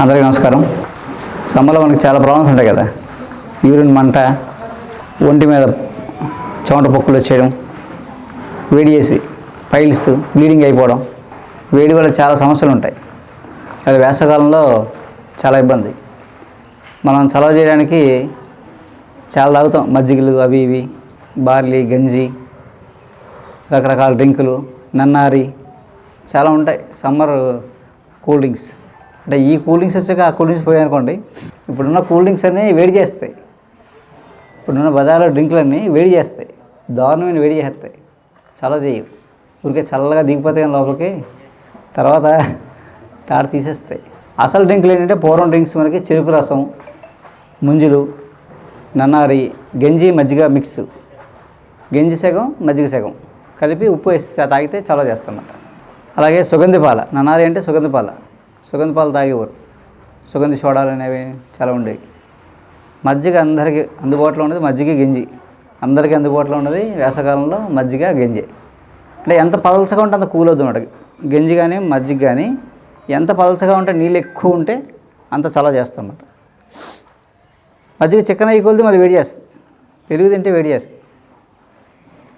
అందరికీ నమస్కారం. సమ్మర్లో మనకి చాలా ప్రాబ్లమ్స్ ఉంటాయి కదా. యూరిన్ మంట ఒంటి మీద చెమట పొక్కులు వచ్చేయడం వేడి చేసి పైల్స్ బ్లీడింగ్ అయిపోవడం వేడి వల్ల చాలా సమస్యలు ఉంటాయి. అది వేసవకాలంలో చాలా ఇబ్బంది. మనం చలవ చేయడానికి చాలా తాగుతాం. మజ్జిగలు అవి ఇవి బార్లీ గంజి రకరకాల డ్రింకులు నన్నారి చాలా ఉంటాయి. Summer cool drinks. అంటే ఈ కూల్ డ్రింక్స్ వచ్చాక ఆ కూల్ డ్రింక్స్ పోయాయనుకోండి ఇప్పుడున్న కూల్ డ్రింక్స్ అన్నీ వేడి చేస్తాయి. ఇప్పుడున్న బజార్లో డ్రింకులన్నీ వేడి చేస్తాయి. దారుణమైన వేడి చేస్తాయి. చాలా చేయవు ఊరికే చల్లగా దిగిపోతాయి లోపలికి. తర్వాత తాడు తీసేస్తాయి. అసలు డ్రింకులు ఏంటంటే పూర్వం డ్రింక్స్ మనకి చెరుకు రసం ముంజులు నన్నారి గంజి మజ్జిగ మిక్స్. గంజి సగం మజ్జిగ సగం కలిపి ఉప్పు వేసి తాగితే చలవ చేస్తామన్నమాట అలాగే సుగంధి పాల. నన్నారి అంటే సుగంధి పాల. సుగంధ పాలు తాగేవారు. సుగంధి సోడాలు అనేవి చాలా ఉండేవి. మజ్జిగ అందరికీ అందుబాటులో ఉన్నది మజ్జిగ గంజి. అందరికీ అందుబాటులో ఉన్నది వేసవకాలంలో మజ్జిగ గంజి. అంటే ఎంత పలసగా ఉంటే అంత కూల్ అవుతుంది అన్నమాట గంజి కానీ మజ్జిగ కానీ ఎంత పలసగా ఉంటే నీళ్ళు ఎక్కువ ఉంటే అంత చలవ చేస్తామన్నమాట. మజ్జిగ చికెన్ అయ్యి కొలిది మళ్ళీ వేడి చేస్తుంది. పెరుగు తింటే వేడి చేస్తుంది.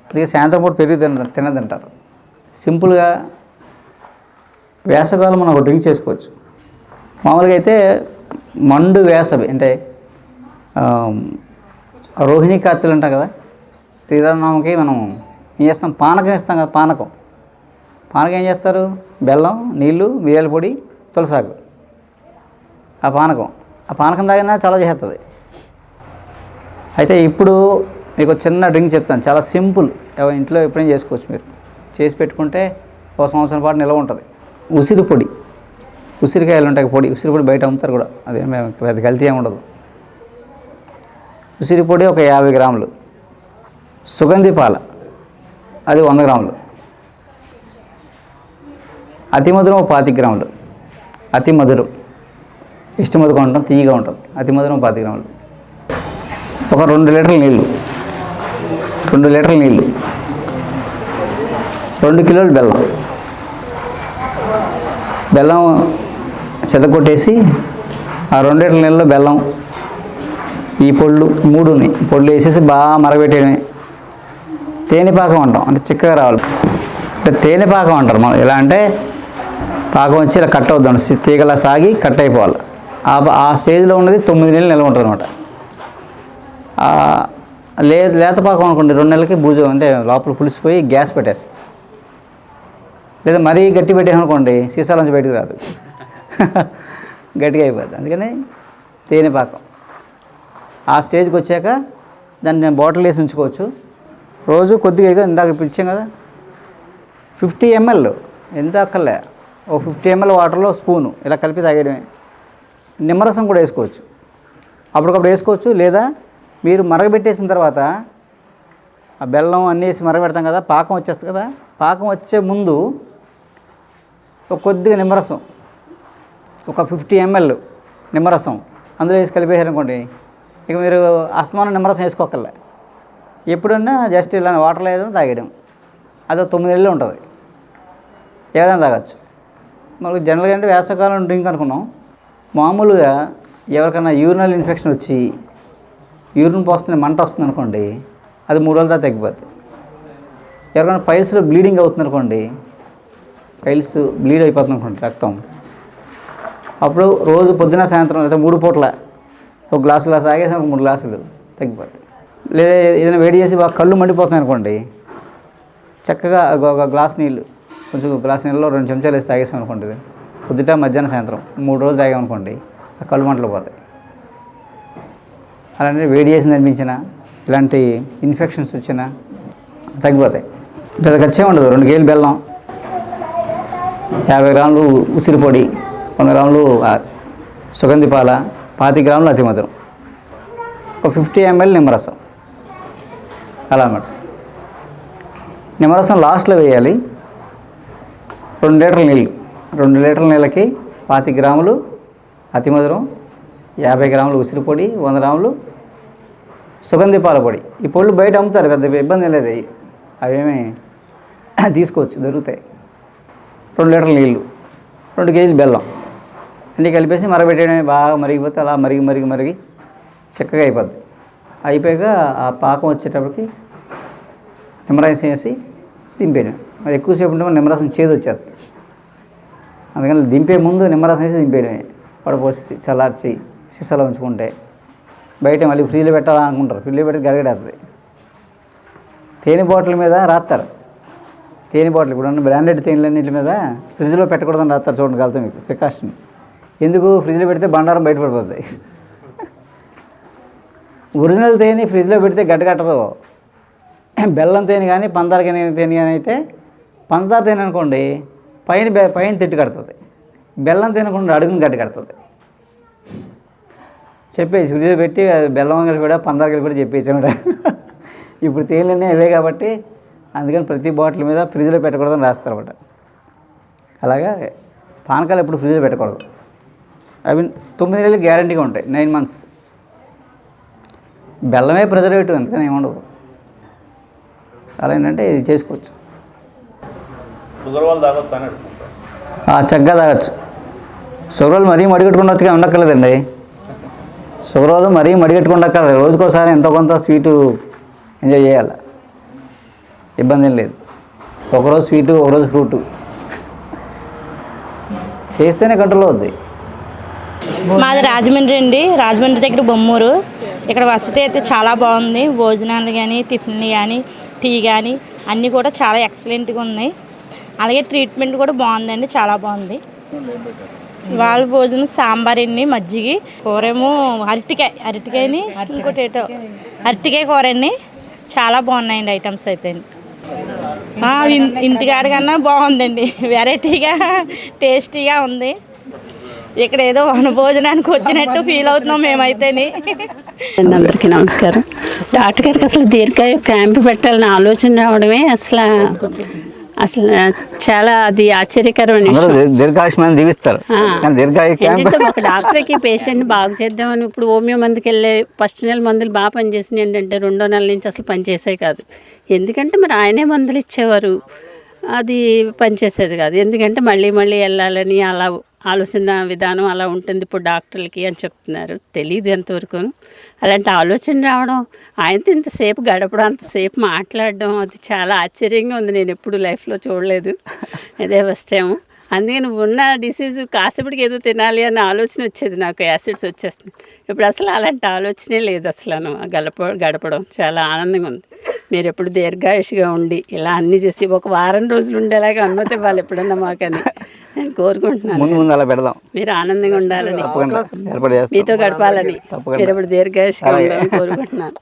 అందుకే సాయంత్రం పూట పెరుగు తిన తినదంటారు. సింపుల్గా వేసవికాలం మనం ఒక డ్రింక్ చేసుకోవచ్చు. మామూలుగా అయితే మండు వేసవి అంటే రోహిణి కార్తీలు అంటాం కదా శ్రీరామనవమికి మనం ఏం చేస్తాం? పానకం ఇస్తాం కదా పానకం. పానకం ఏం చేస్తారు? బెల్లం నీళ్ళు మిరియాల పొడి తులసాకు. ఆ పానకం. ఆ పానకం తాగినా చాలా చేస్తుంది అయితే ఇప్పుడు మీకు చిన్న డ్రింక్ చెప్తాను. చాలా సింపుల్. ఇంట్లో ఎప్పుడైనా చేసుకోవచ్చు మీరు. చేసి పెట్టుకుంటే ఒక సంవత్సరం పాటు నిల్వ ఉంటుంది. ఉసిరి పొడి. ఉసిరికాయలు ఉంటాయి పొడి. ఉసిరి పొడి బయట అమ్ముతారు కూడా. అదే మేము పెద్ద కల్తీ ఏమి ఉండదు. ఉసిరి పొడి ఒక యాభై గ్రాములు. సుగంధి పాల. అది వంద గ్రాములు. అతి మధురం పాతి గ్రాములు. అతి మధురం. ఇష్టమధుగా ఉంటాం తీయగా ఉంటుంది. అతి మధురం పాతి గ్రాములు. ఒక రెండు లీటర్ల నీళ్ళు. రెండు లీటర్ల నీళ్ళు. రెండు కిలోలు బెల్లం. బెల్లం చెదకొట్టేసి ఆ రెండు నెలలో నీళ్ళలో బెల్లం ఈ పొళ్ళు మూడుని పొళ్ళు వేసేసి బాగా మరగబెట్టేయడమే. తేనె పాకం అంటాం. అంటే చిక్కగా రావాలి. అంటే తేనె పాకం అంటారు మనం. ఎలా అంటే పాకం వచ్చి ఇలా కట్ అవుతాం తీగలా సాగి కట్ అయిపోవాలి. ఆ ఆ స్టేజ్లో ఉన్నది తొమ్మిది నెలలు నిల్వ ఉంటుంది అనమాట లే లేత పాకం అనుకోండి రెండు నెలలకి బూజు అంటే లోపల పులిసిపోయి గ్యాస్ పెట్టేస్తుంది. లేదా మరీ గట్టి పెట్టామనుకోండి సీసాల నుంచి బయటకు రాదు. గట్టిగా అయిపోద్ది. అందుకని తేనె పాకం. ఆ స్టేజ్కి వచ్చాక దాన్ని నేను బాటిల్ వేసి ఉంచుకోవచ్చు. రోజు కొద్దిగా ఇక ఇందాక పిలిచాం కదా. ఫిఫ్టీ ఎంఎల్ ఎంత అక్కర్లే. ఓ ఫిఫ్టీ ఎంఎల్ వాటర్లో స్పూను ఇలా కలిపి తాగేయడమే. నిమ్మరసం కూడా వేసుకోవచ్చు. అప్పటికప్పుడు వేసుకోవచ్చు. లేదా మీరు మరగబెట్టేసిన తర్వాత ఆ బెల్లం అన్నీ వేసి మరగబెడతాం కదా పాకం వచ్చేస్తుంది కదా పాకం వచ్చే ముందు ఒక కొద్దిగా నిమ్మరసం ఒక ఫిఫ్టీ ఎంఎల్ నిమ్మరసం అందులో వేసి కలిపేసారనుకోండి ఇక మీరు అస్తమానం నిమ్మరసం వేసుకోకల్లా ఎప్పుడన్నా జస్ట్ ఇలా వాటర్లో లేదు తాగేయడం. అది తొమ్మిది నెలలు ఉంటుంది. ఎవరైనా తాగొచ్చు. మనకు జనరల్గా అంటే వేసవకాలం డ్రింక్ అనుకున్నాం. మామూలుగా ఎవరికైనా యూరినల్ ఇన్ఫెక్షన్ వచ్చి యూరిన్ పోస్తుంది మంట వస్తుంది అనుకోండి అది మూడు రోజుల తర్వాత తగ్గిపోద్ది. ఎవరికైనా పైల్స్లో బ్లీడింగ్ అవుతుంది అనుకోండి పైల్స్ బ్లీడ్ అయిపోతుంది అనుకోండి రక్తం. అప్పుడు రోజు పొద్దున సాయంత్రం లేదా మూడు పూట్ల ఒక గ్లాసు గ్లాస్ తాగేసి ఒక మూడు గ్లాసులు తగ్గిపోతాయి లేదా ఏదైనా వేడి చేసి బాగా కళ్ళు మండిపోతున్నాయి అనుకోండి చక్కగా ఒక- గ్లాస్ నీళ్ళు కొంచెం గ్లాస్ నీళ్ళలో రెండు చెంచాలు వేసి తాగేసాం అనుకోండి పొద్దుట మధ్యాహ్నం సాయంత్రం మూడు రోజులు తాగామనుకోండి ఆ కళ్ళు మంటలు పోతాయి. అలానే వేడి చేసింది అనిపించినా ఇలాంటి ఇన్ఫెక్షన్స్ వచ్చినా తగ్గిపోతాయి. పెద్ద ఖర్చే ఉండదు. రెండు కేజీలు బెల్లం యాభై గ్రాములు ఉసిరి పొడి వంద గ్రాములు సుగంధి పాల పాతి గ్రాములు అతి మధురం. ఒక ఫిఫ్టీ ఎంఎల్ నిమ్మరసం. అలా అన్నమాట. నిమ్మరసం లాస్ట్లో వేయాలి. రెండు లీటర్ల నీళ్ళు. రెండు లీటర్ల నీళ్ళకి పాతి గ్రాములు అతి మధురం యాభై గ్రాములు ఉసిరి పొడి వంద గ్రాములు సుగంధి పాల పొడి ఈ పొళ్ళు బయట అమ్ముతారు పెద్ద ఇబ్బంది లేదు. అవేమి తీసుకోవచ్చు దొరుకుతాయి. రెండు లీటర్ల నీళ్ళు రెండు కేజీలు బెల్లం. అన్నీ కలిపేసి మరగబెట్టడమే బాగా మరిగిపోతే అలా మరిగి మరిగి మరిగి చక్కగా అయిపోద్ది. అయిపోయాక ఆ పాకం వచ్చేటప్పటికి నిమ్మరసం వేసి దింపేయడం మరి ఎక్కువసేపు ఉంటే నిమ్మరసం చేదు వచ్చేది. అందుకని దింపే ముందు నిమ్మరసం వేసి దింపేయడమే. పడపోసి చల్లార్చి సీసాలో ఉంచుకుంటే. బయట మళ్ళీ ఫ్రీలో పెట్టాలనుకుంటారు ఫ్రీలో పెడితే గడగడేస్తుంది. తేనె బాటిల్ మీద రాస్తారు తేనె బాటిల్ ఇప్పుడు ఉన్న బ్రాండెడ్ తేనెలన్నింటి మీద ఫ్రిడ్జ్లో పెట్టకూడదని రాస్తారు చూడండి కలుగుతాం మీకు ప్రికాషన్. ఎందుకు? ఫ్రిడ్జ్లో పెడితే బండారం బయటపడిపోతుంది ఒరిజినల్ తేనె ఫ్రిడ్జ్లో పెడితే గడ్డగట్టదు. బెల్లం తేనె కానీ పందార తేనె కానీ అయితే పంచదార తేనె అనుకోండి పైన పైన తిట్టు కడుతుంది. బెల్లం తినకుండా అడుగును గడ్డ కడుతుంది. చెప్పేసి ఫ్రిడ్జ్లో పెట్టి బెల్లం కూడా పందార కలిపి కూడా చెప్పేసి అనమాట ఇప్పుడు తేనెలన్నీ అవే కాబట్టి అందుకని ప్రతి బాటిల్ మీద ఫ్రిడ్జ్లో పెట్టకూడదని రాస్తారు అనమాట అలాగా పానకాలు ఎప్పుడు ఫ్రిడ్జ్లో పెట్టకూడదు. అవి తొమ్మిది నెలలు గ్యారంటీగా ఉంటాయి నైన్ మంత్స్. బెల్లమే ప్రిజర్వేటివ్ అందుకని ఏముండదు అలా ఏంటంటే ఇది చేసుకోవచ్చు. షుగర్ వాళ్ళు తాగొచ్చు చక్కగా తాగొచ్చు. షుగర్ వాళ్ళు మరీ మడిగట్టుకున్నట్టుగా ఉండక్కర్లేదండి. షుగర్ మరీ మడిగట్టుకుని ఉండక్కర్లేదు రోజుకోసారి ఎంతో కొంత స్వీటు ఎంజాయ్ చేయాలి. ఇబ్బంది ఏం లేదు. ఒకరోజు స్వీటు ఒకరోజు ఫ్రూటు. చేస్తేనే కంట్రోల్ అవుద్ది. మాది రాజమండ్రి అండి. రాజమండ్రి దగ్గర బొమ్మూరు. ఇక్కడ వసతి అయితే చాలా బాగుంది. భోజనాలు కానీ టిఫిన్లు కానీ టీ కానీ అన్నీ కూడా చాలా ఎక్సలెంట్గా ఉన్నాయి. అలాగే ట్రీట్మెంట్ కూడా బాగుందండి. చాలా బాగుంది. వాళ్ళ భోజనం సాంబార్ అండి మజ్జిగి కూరేమో అరటికాయ అరటికాయని ఇంకోటి ఏటో అరటికాయ కూర అండి చాలా బాగున్నాయండి ఐటమ్స్ అయితే. ఇంటికాడ కన్నా బాగుందండి. వెరైటీగా టేస్టీగా ఉంది. ఇక్కడ ఏదో వన భోజనానికి వచ్చినట్టు ఫీల్ అవుతున్నాం మేమైతేని. అండి అందరికీ నమస్కారం. డాక్టర్ గారికి అసలు దీర్ఘాయు క్యాంప్ పెట్టాలని ఆలోచన రావడమే అసలు అసలు చాలా అది ఆశ్చర్యకరమైన దీర్ఘాయుష్మాన్ని దీవిస్తారు. ఒక డాక్టర్కి పేషెంట్ బాగు చేద్దామని ఇప్పుడు హోమియో మందుకి వెళ్ళే ఫస్ట్ నెల మందులు బాగా పనిచేసినాయి ఏంటంటే రెండో నెల నుంచి అసలు పనిచేసాయి కాదు. ఎందుకంటే మరి ఆయనే మందులు ఇచ్చేవారు. అది పనిచేసేది కాదు. ఎందుకంటే మళ్ళీ మళ్ళీ వెళ్ళాలని అలా ఆలోచన విధానం అలా ఉంటుంది ఇప్పుడు డాక్టర్లకి అని చెప్తున్నారు. తెలియదు ఎంతవరకు అలాంటి ఆలోచన రావడం ఆయనతో ఇంతసేపు గడపడం అంతసేపు మాట్లాడడం అది చాలా ఆశ్చర్యంగా ఉంది. నేను ఎప్పుడు లైఫ్లో చూడలేదు. ఇదే ఫస్ట్ టైం అందుకని ఉన్న డిసీజ్ కాసేపటికి ఏదో తినాలి అనే ఆలోచన వచ్చేది నాకు. యాసిడ్స్ వచ్చేస్తుంది ఇప్పుడు అసలు అలాంటి ఆలోచనే లేదు అసలు. గడప గడపడం చాలా ఆనందంగా ఉంది. మీరు ఎప్పుడు దీర్ఘాయుషిగా ఉండి ఇలా అన్నీ చేసి ఒక వారం రోజులు ఉండేలాగా అనుమతి ఇవ్వాలి ఎప్పుడన్నా మాకని. నేను కోరుకుంటున్నాను. ముందు ముందు అలా పెడదాం. మీరు ఆనందంగా ఉండాలని. మీతో గడపాలని. మీరు ఎప్పుడు దీర్ఘాయుషిగా ఉండాలని కోరుకుంటున్నాను.